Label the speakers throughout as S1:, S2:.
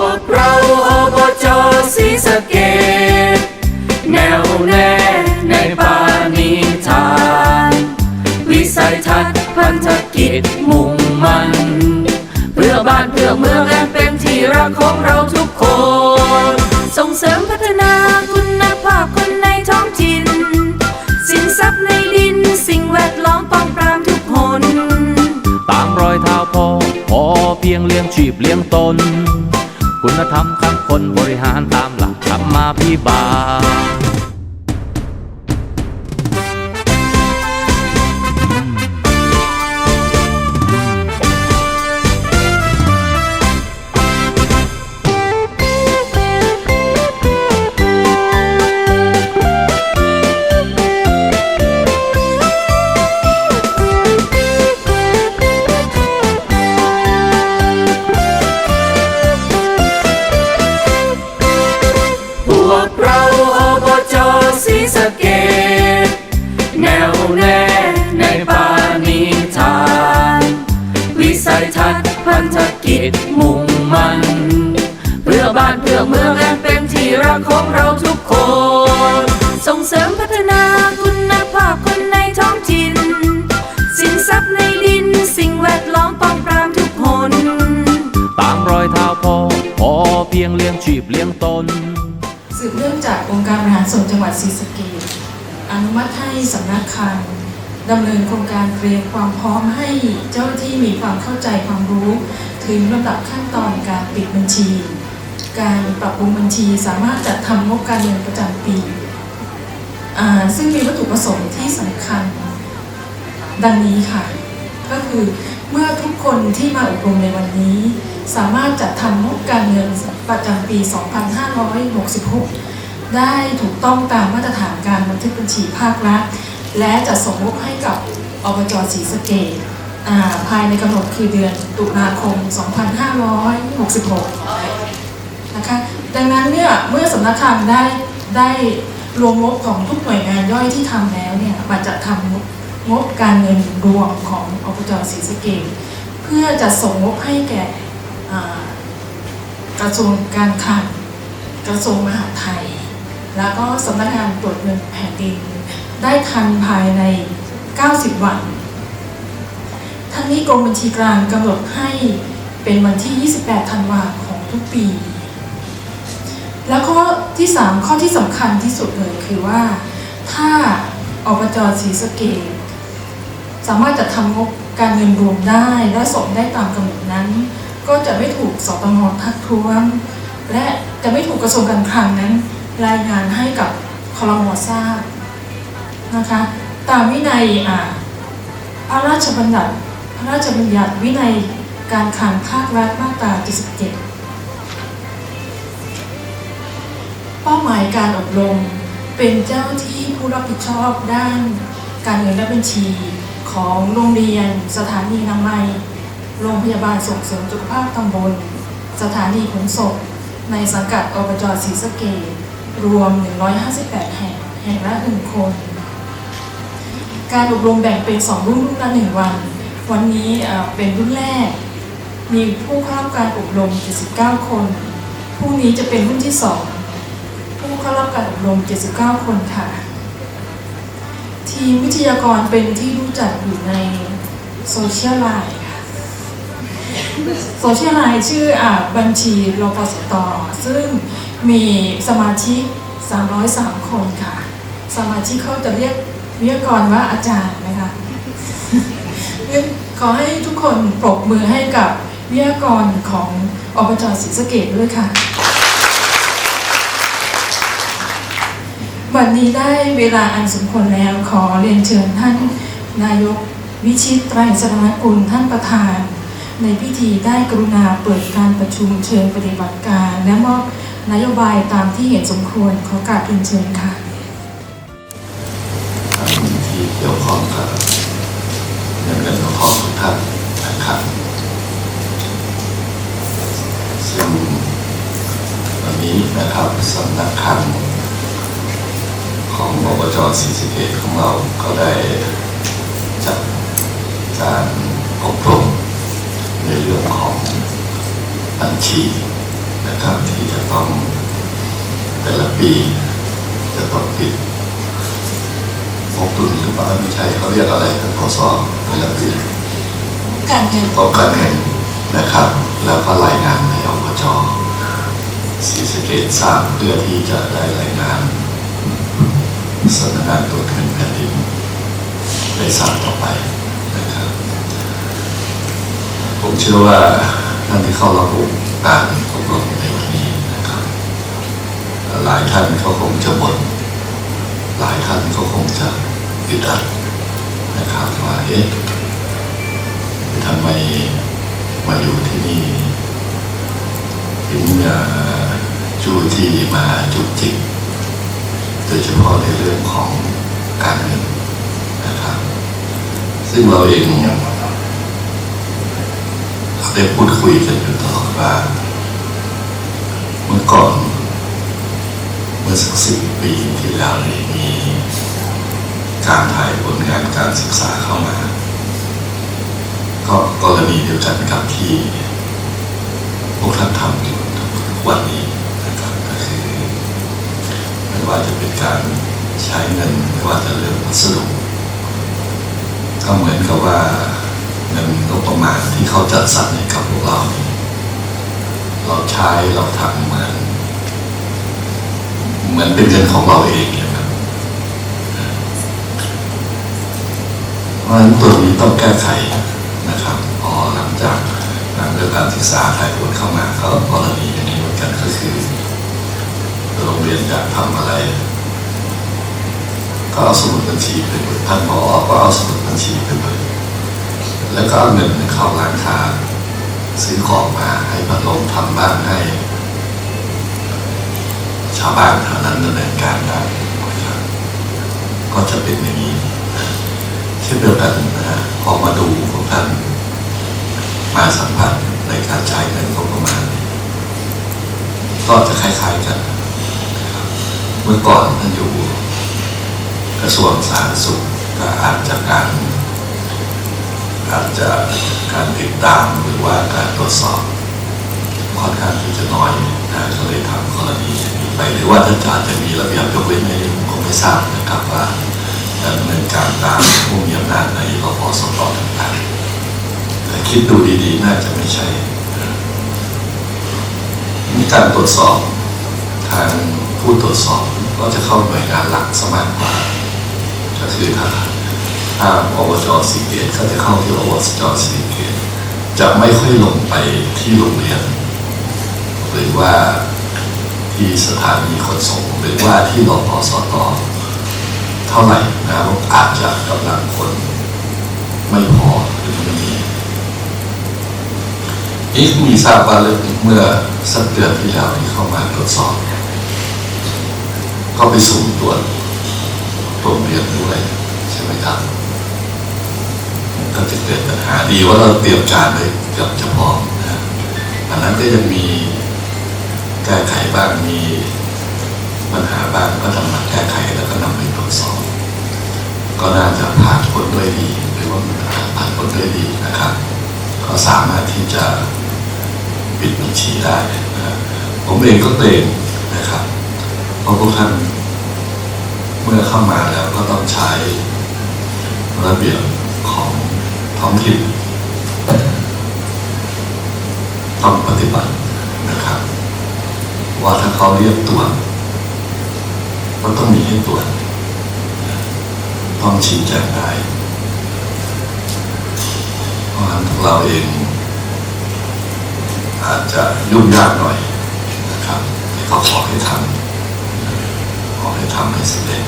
S1: วกเราอบจศรีสะเกดแนวแน่ในปาณิธาน วิสัยทัศน์พันธกิจมุ่งมันเพื่อบ้านเพื่อเมืองและเป็นที่รักของเราทุกคน ส่งเสริมพัฒนาคุณภาพคนในท้องถิ่น สินทรัพย์ในดินสิ่งแวดล้อมป้องปรามทุกหน
S2: ตามรอยเท้าพ่อพอเพียงเลี้ยงชีพเลี้ยงตน คุณธรรมทั้งคนบริหารตามหลักธรรมาพิบาล
S1: รักของเราทุกคน ส่งเสริมพัฒนาคุณภาพคนในท้องถิ่น สินทรัพย์ในดิน สิ่งแวดล้อมป้องปรามทุกหน
S2: ตามรอยเท้าพ่อพอเพียงเลี้ยงชีพเลี้ยงตน
S3: สืบเนื่องจากองค์การบริหารส่วนจังหวัดศรีสะเกษอนุมัติให้สำนักคลังดำเนินโครงการเตรียมความพร้อมให้เจ้าหน้าที่มีความเข้าใจความรู้ ถึงลำดับขั้นตอนการปิดบัญชี การปรับปรุงบัญชีสามารถจัดทำงบการเงินประจำปี ซึ่งมีวัตถุประสงค์ที่สำคัญ ดังนี้ค่ะ ก็คือเมื่อทุกคนที่มาอบรมในวันนี้ สามารถจัดทำงบการเงินประจำปี 2566 ได้ถูกต้องตามมาตรฐานการบันทึกบัญชีภาครัฐ และจะส่งงบให้กับอบจศรีสะเกษอ่าภายในกำหนดคือเดือนตุลาคม 2566 นะคะดังนั้นเนี่ยเมื่อสำนักงานได้ได้รวมงบของทุกหน่วยงานย่อยที่ทำแล้วเนี่ยมาจัดทำงบงบการเงินรวมของอบจศรีสะเกษเพื่อจะส่งงบให้แก่กระทรวงการคลังกระทรวงมหาดไทย แล้วก็สำนักงานตรวจเงินแผ่นดิน ได้ทันภายใน 90 วัน ทั้งนี้กรมบัญชีกลางกำหนดให้เป็นวันที่ 28 ธันวาของทุกปี แล้วข้อที่ 3 ข้อที่สำคัญที่สุดเลยคือว่า ถ้าอบจศรีสะเกษสามารถจะทำงบการเงินรวมได้และส่งได้ตามกำหนดนั้น ก็จะไม่ถูกสตงทักท้วง และจะไม่ถูกกระทรวงการคลังนั้น รายงานให้กับคลมทราบนะคะตามวินัยอ่าพระราชบัญญัติพระราชบัญญัติวินัยการคลังภาครัฐมาตรา 77 ป้าหมายการอบรมเป็นเจ้าที่ผู้รับผิดชอบด้านการเงินและบัญชี ของโรงเรียน สถานีนามัย โรงพยาบาลส่งเสริมสุขภาพตำบล สถานีขนส่งในสังกัดอบจศรีสะเกษรวม 158 แห่งแห่งละ1คน การอบรมแบ่งเป็น 2 รุ่นรุ่นละ1วัน วันนี้เป็นรุ่นแรก มีผู้เข้ารับการอบรม 79 คนพรุ่งนี้จะเป็นรุ่นที่ 2 เข้ารับการอบรม 79 คนค่ะ ทีมวิทยากรเป็นที่รู้จักอยู่ในโซเชียลไลน์ค่ะโซเชียลไลน์ชื่ออบัญชีรปสตซึ่งมีสมาชิก 303 คนค่ะ สมาชิกเขาจะเรียกวิทยากรว่าอาจารย์นะคะขอให้ทุกคนปรบมือให้กับวิทยากรของอบจศรีสะเกดด้วยค่ะ วันนี้ได้เวลาอันสมควรแล้วขอเรียนเชิญท่านนายกวิชิตไตรสรณกุลท่านประธาน ในพิธีได้กรุณาเปิดการประชุมเชิญปฏิบัติการ และมอบนโยบายตามที่เห็นสมควรขอกราบเรียนเชิญค่ะ
S4: ที่เกี่ยวข้องกับเงินเงินของของทุกท่านนะครับซึ่งวันนี้นะครับสำนักคลัง ของอบจศรีสะเกษของเราก็ได้จัดการอบรมในเรื่องของบัญชีนะครับที่จะต้องแต่ละปีจะต้องปิดงบดุลหรือเปล่าไม่ใช่เขาเรียกอะไรกันพศแต่ละปี
S3: การเงิน
S4: งการเงินนะครับ แล้วก็รายงานในอบจศรีสเกษทราบเพื่อที่จะได้รายงาน สำนักงานตรวจเงินแผ่นดินได้ทราต่อไปนะครับผมเชื่อว่าท่านที่เข้ารับการอบรมในวันนี้นะครับ หลายท่านเขาคงจะบ่นหลายท่านเขาคงจะอึดอัดนะครับว่าเอ๊ะทำไมมาอยู่ที่นี่ถึงเอ่อจูที่มาจุกจิก โดยเฉพาะในเรื่องของการเงินนะครับ ซึ่งเราเองได้พูดคุยกันอยู่ตลอดว่าเมื่อก่อนเมื่อสักสิบปีที่แล้วนี่มีการถ่ายผลงานการศึกษาเข้ามา ก็กรณีเดียวกันกับที่พวกท่านทำอยู่ทุกวันนี้นะครับก็คือไม่ว่าจะเป็น การใช้เงินไม่ว่าจะเรื่องวัสดุก็เหมือนกับว่าเงินงบประมาณที่เขาจัดสรรให้กับพวกเรานี่เราใช้เราทำเหมือนเหมือนเป็นเงินของเราเองนะครับเพราะฉะนั้นตัวนี้ต้องแก้ไขนะครับพอหลังจากเรื่องการศึกษาถ่ายผลเข้ามาก็กรณีอย่างนี้เหมือนกันก็คือโรงเรียนอยากทำอะไร ก็เอาสมุดบัญชีไปเปิดท่านพอก็เอาสมุดบัญชีไปเปิดแล้วก็เอาเงินเข้าร้านค้าซื้อของมาให้พัดลมทำบ้านให้ ชาวบ้านแถวนั้นดำเนินการได้ก็จะเป็นอย่างนี้เช่นเดียวกันนะฮะพอมาดูพวกท่านมาสัมผัสในการใช้เงินงบประมาณก็จะคล้ายๆกัน เมื่อก่อนท่านอยู่ กระทรวงสาธารณสุขก็อาจจะการอาจจะการติดตามหรือว่าการตรวจสอบค่อนข้างที่จะน้อยนะก็เลยทำกรณีอย่างนี้ไปหรือว่าท่านอาจจะมีระเบียบยกเว้นในผมไม่ทราบนะครับว่าดำเนินการตามผู้มีอำนาจในรพสตต่างๆแต่คิดดูดีๆ น่าจะไม่ใช่มีการตรวจสอบทางผู้ตรวจสอบก็จะเข้าหน่วยงานหลักสมากกว่า ก็คือถ้าถ้าอบจสีเกตก็จะเข้าที่อบจสีเกตจะไม่ค่อยลงไปที่โรงเรียน หรือว่าที่สถานีขนส่งหรือว่าที่รพสตเท่าไหร่นะครับอาจจะกำลังคนไม่พอหรือไม่มีนี่มีทราบว่าเรื่องเมื่อสักเดือนที่แล้วที่เข้ามาตรวจสอบ ก็ไปสุ่มตรวจ โรงเรียนด้วยใช่ไหมครับก็จะเกิดปัญหาดีว่าเราเตรียมการไว้เกือบจะพร้อมนะฮะอันนั้นก็ยังมีแก้ไขบ้างมีปัญหาบ้างก็นำมาแก้ไขแล้วก็นำไปตรวจสอบก็น่าจะผ่านพ้นด้วยดี หรือว่าผ่านพ้นด้วยดีนะครับก็สามารถที่จะปิดบัญชีได้นะผมเองก็เกรงนะครับเพราะพวกท่าน เมื่อเข้ามาแล้วก็ต้องใช้ระเบียบของท้องถิ่นต้องปฏิบัตินะครับ ว่าถ้าเขาเรียกตรวจก็ต้องมีให้ตรวจต้องชี้แจงได้เพราะฉะนั้นเราเอง อาจจะยุ่งยากหน่อยนะครับแต่ก็ขอให้ทำ ขอให้ทำให้สำเร็จ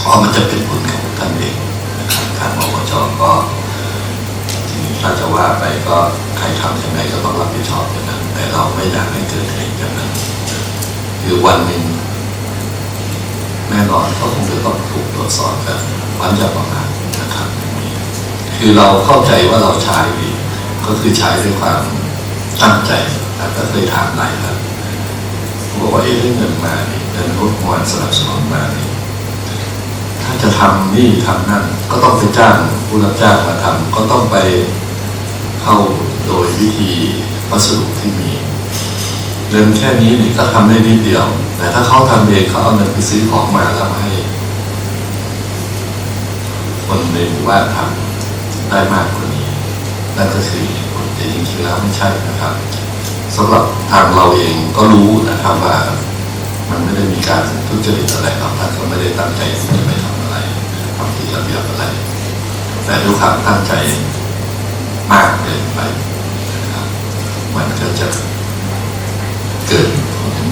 S4: เพราะมันจะเป็นผลกับท่านเองนะครับทางอบจก็ทีนี้ถ้าจะว่าไปก็ใครทำยังไงก็ต้องรับผิดชอบอย่างนั้น แต่เราไม่อยากให้เกิดเหตุอย่างนั้นคือวันหนึ่งแน่นอนก็คงจะต้องถูกตรวจสอบกันวันจะประมาณนะครับคือเราเข้าใจว่าเราใช้ดีก็คือใช้ด้วยความตั้งใจแต่ก็เคยถามหลายท่าน บอกว่าเอ๊ะได้เงินมานี่เงินงบประมาณสนับสนุนมานี่ถ้าจะทำนี่ทำนั่นก็ต้องไปจ้างผู้รับจ้างมาทำก็ต้องไปเข้าโดยวิธีวัสดุที่มีเงินแค่นี้นี่ก็ทำได้นิดเดียว แต่ถ้าเขาทำเองเขาเอาเงินไปซื้อของมาแล้วมาให้ คนในหมู่บ้านทำได้มากกว่านี้ นั่นก็คือผลแต่จริงๆแล้วไม่ใช่นะครับ สำหรับทางเราเองก็รู้นะครับว่ามันไม่ได้มีการทุจริตอะไรหรอกท่านก็ไม่ได้ตั้งใจที่จะไปทำอะไรทำผิดระเบียบอะไร แต่ด้วยความตั้งใจมากเกินไปนะครับมันก็จะเกิดผล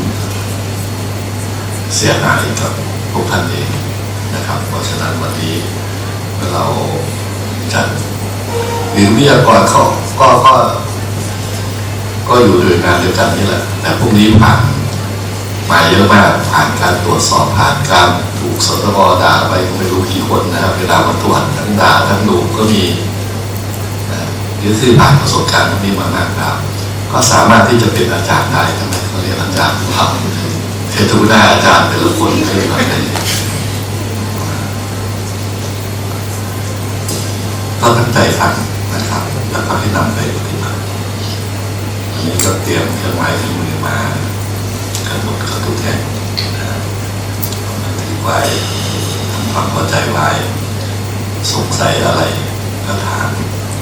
S4: เสียหายกับพวกท่านเองนะครับ เพราะฉะนั้นวันนี้เมื่อเราจัดหรือวิทยากรเขาก็ก็ ก็อยู่ในงานเดียวกันนี่แหละแต่พวกนี้ผ่านมาเยอะมากผ่านการตรวจสอบผ่านการถูกสตบด่าไปไม่รู้กี่คนนะครับเวลามาตรวจทั้งด่าทั้งดูก็มีนะหรือคือผ่านประสบการณ์พวกนี้มามากครับ ก็สามารถที่จะเป็นอาจารย์ได้ทำไมเขาเรียกอาจารย์ผู้ทำเททูหน้าอาจารย์แต่ละคนไม่เหมือนกันก็ตั้งใจฟังนะครับ แล้วก็ให้นำไปปฏิบัติ อันนี้ก็เต รียมเครื่องไม้เครื่องมือมากันหมดก็ทุกแห่งนะครับบันทึกไว้ทำความเข้าใจไว้สงสัยอะไรก็ถาม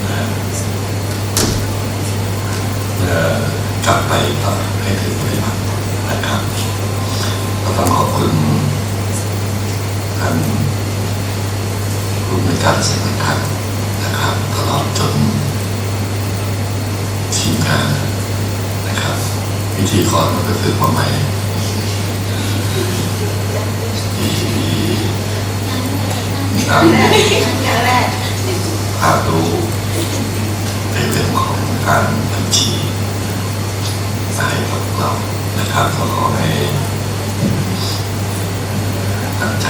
S4: นะกลับไปต่อให้ถึงปฏิบัตินะครับก็ต้องขอบคุณท่านผู้ในการสำนักงานนะครับ ตลอดจนทีมงาน นะครับ วิธีก่อนมันก็คือความหมายที่นำความรู้ในเรื่องของการบัญชีมาให้กับเรานะครับก็ขอให้ตั้งใจ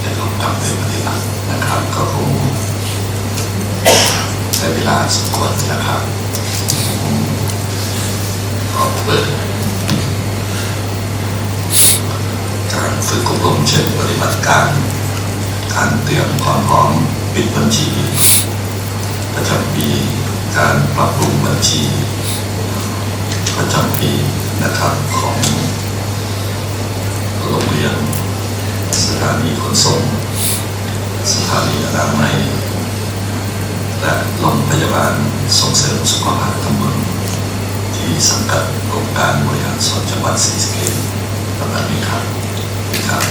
S4: และลองทำเป็นปฏิบัตินะครับก็คงใช้เวลาสมควรนะครับ ก็เปิดการฝึกอบรมเชิงปฏิบัติการ การเตรียมความพร้อมปิดบัญชีประจำปีการปรับปรุงบัญชีประจำปีนะครับของโรงเรียนสถานีขนส่ง สถานีอนามัยและโรงพยาบาลส่งเสริมสุขภาพตำบล ที่สังกัดกรมการบริหารส่วนจังหวัดศรีสะเกษประมาณนี้ครับครับ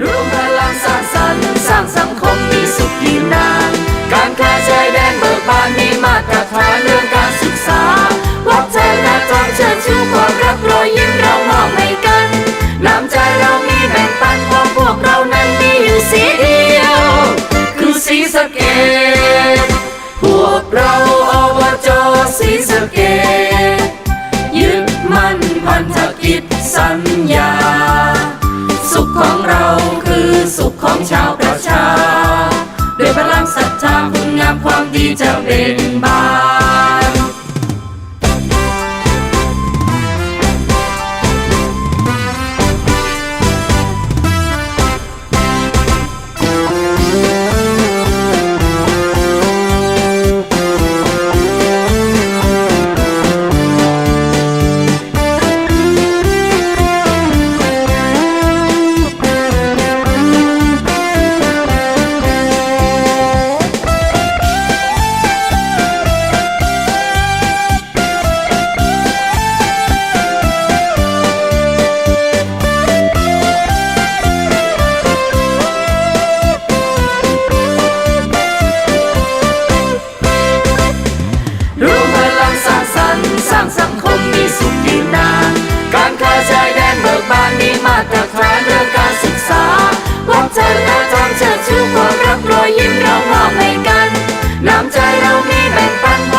S1: รวมพลังสร้างสรรค์สร้างสังคมมีสุขยืนนาน การค้าชายแดงเบิกบาน สีสะเกตยึดมั่นพันธกิจสัญญา สุขของเราคือสุขของชาวประชา ด้วยพลังศรัทธาคุณงามความดีจะเบ่งบาน 你们班